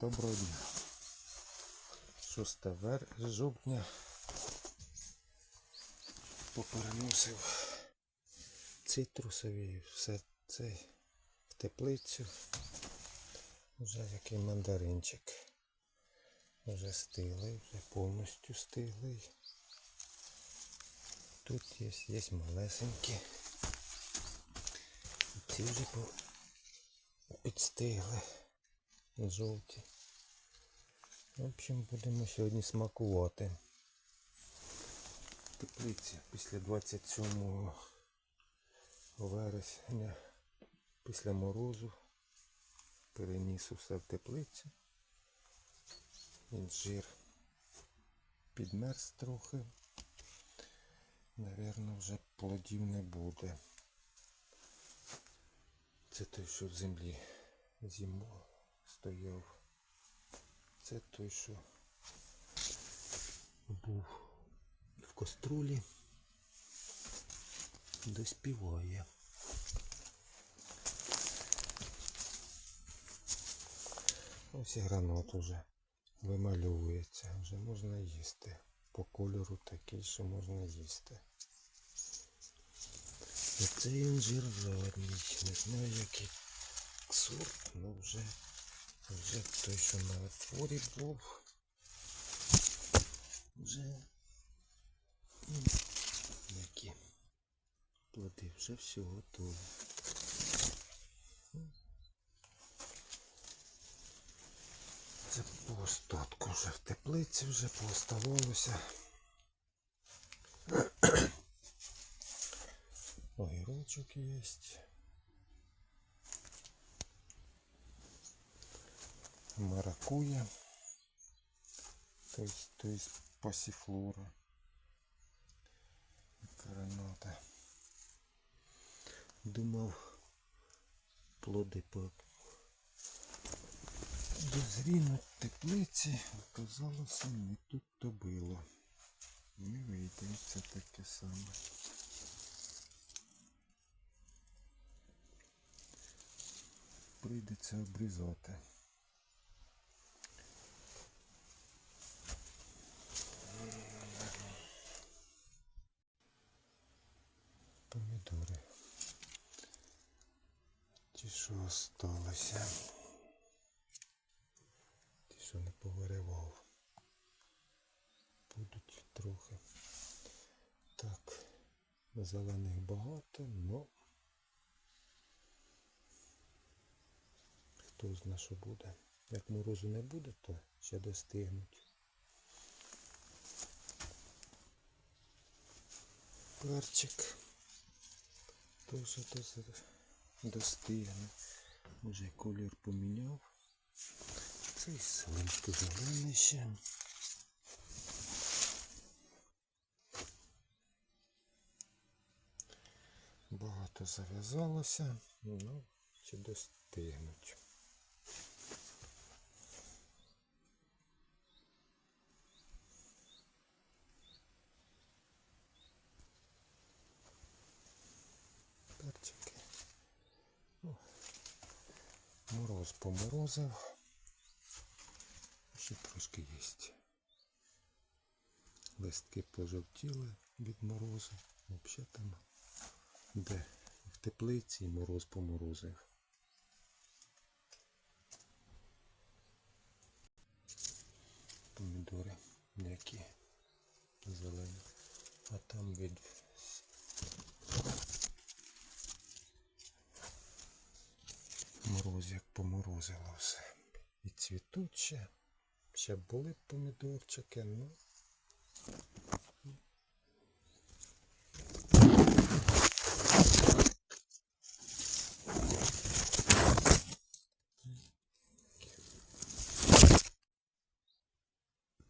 Доброго дня. 6 вер... жовтня попереносив цитрусові, все це в теплицю. Вже який мандаринчик. Вже стиглий, вже повністю стиглий. Тут є, є малесенькі. Ці вже підстигли. Жовті. В общем, будемо сьогодні смакувати. Теплиці після 27 вересня, після морозу, переніс усе в теплицю. Інжир підмерз трохи. Навірно, вже плодів не буде. Це той, що в землі зиму стояв. Це той, що був в каструлі, доспіває. Ось і гранат уже вимальовується, вже можна їсти. По кольору такий, що можна їсти. Оцей інжир жодний, не знаю який сорт, але вже, вже той, що на отворі був. Вже які плоди, вже все готово. Це по остатку вже в теплиці вже пооставалося. Огірочок є. Маракуя. То есть, то есть пассифлора. Граната. Думав плоди по дозрінуть теплиці, оказалося не тут то було. Не вийде це таке саме. Прийдеться обрізати. Помідори. Ті, що осталося. Ті, що не повиривав. Будуть трохи. Так, зелених багато, но хто зна, що буде. Як морозу не буде, то ще достигнуть. Перчик теж дос- достигне. Вже колір поміняв. Цей зеленько зелений ще. Багато зав'язалося, ну, чи достигнуть. Перчики. Ну, Мороз поморозив. Ще трошки є. Листки пожовтіли від морозу. Взагалі там де в теплиці мороз поморозив. Помідори м'які, зелені. А там від мороз як поморозило все. І цвітуть ще. Ще були помідорчики, ну